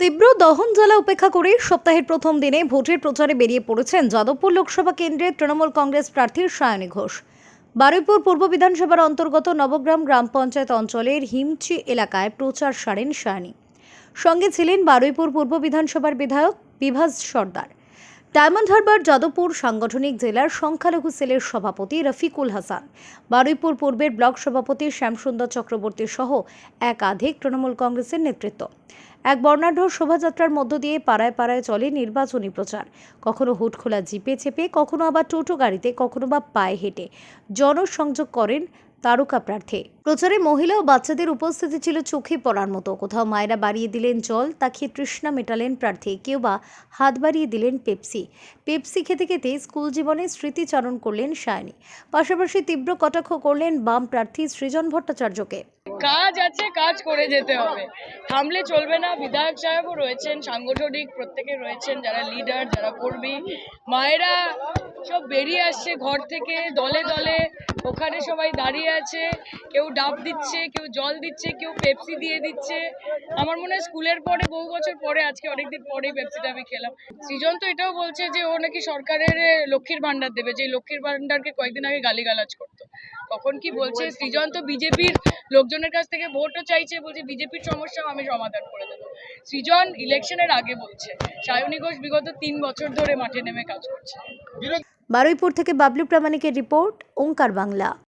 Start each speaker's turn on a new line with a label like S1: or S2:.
S1: তীব্র দহন জ্বালা উপেক্ষা করে সপ্তাহের প্রথম দিনে ভোটের প্রচারে বেরিয়ে পড়েছেন যাদবপুর লোকসভা কেন্দ্রের তৃণমূল কংগ্রেস প্রার্থী সায়নী ঘোষ। বারুইপুর পূর্ব বিধানসভার অন্তর্গত নবগ্রাম গ্রাম পঞ্চায়েত অঞ্চলের হিমচি এলাকায় প্রচার সারেন সায়নী। সঙ্গে ছিলেন বারুইপুর পূর্ব বিধানসভার বিধায়ক বিভাস সর্দার। ডায়মন্ড হারবার যাদবপুর সাংগঠনিক জেলার সংখ্যালঘু সেলের সভাপতি রফিকুল হাসান। বারুইপুর পূর্বের ব্লক সভাপতি শ্যামসুন্দর চক্রবর্তী সহ একাধিক তৃণমূল কংগ্রেসের নেতৃত্ব। এক বর্ণাঢ্য শোভাযাত্রার মধ্য দিয়ে পাড়ায় পাড়ায় চলে নির্বাচনী প্রচার। কখনো হুট খোলা জিপে চেপে, কখনো আবার টোটো গাড়িতে, কখনো বা পায়ে হেঁটে। জনসংযোগ করেন তারকা প্রার্থী। প্রচারে মহিলা ও বাচ্চাদের উপস্থিতি ছিল চোখে পড়ার মতো। কোথাও মায়েরা বাড়িয়ে দিলেন জল তাকিয়ে তৃষ্ণা মেটালেন প্রার্থী। কেউ বা হাত বাড়িয়ে দিলেন পেপসি। পেপসি খেতে খেতে স্কুল জীবনে স্মৃতিচারণ করলেন সায়নী। পাশাপাশি তীব্র কটাক্ষ করলেন বাম প্রার্থী সৃজন ভট্টাচার্যকে।
S2: কাজ আছে, কাজ করে যেতে হবে। থামলে চলবে না। বিধায়ক সাহেবও রয়েছেন, সাংগঠনিক প্রত্যেকে রয়েছেন, যারা লিডার যারা কর্মী। মায়েরা সব বেরিয়ে আসছে ঘর থেকে, দলে দলে। ওখানে সবাই দাঁড়িয়ে আছে কেউ ডাব দিচ্ছে কেউ জল দিচ্ছে কেউ পেপসি দিয়ে দিচ্ছে। আমার মনে হয় স্কুলের পরে বহু বছর পরে আজকে অনেকদিন পরেই পেপসিটা আমি খেলাম। সৃজন তো এটাও বলছে যে ও নাকি সরকারের লক্ষ্মীর ভান্ডার দেবে। যে লক্ষ্মীর ভান্ডারকে কয়েকদিন আগে গালিগালাজ করতো। কখন কি বলছে সৃজন তো বিজেপির লোকজনের কাছ থেকে ভোটও চাইছে বলছে বিজেপির সমস্যাও আমি সমাধান করে দেবো। সৃজন ইলেকশনের আগে বলছে সায়নী ঘোষ বিগত তিন বছর ধরে মাঠে নেমে কাজ করছে।
S1: বারুইপুর থেকে বাবলু প্রামাণিকের রিপোর্ট ওঙ্কার বাংলা।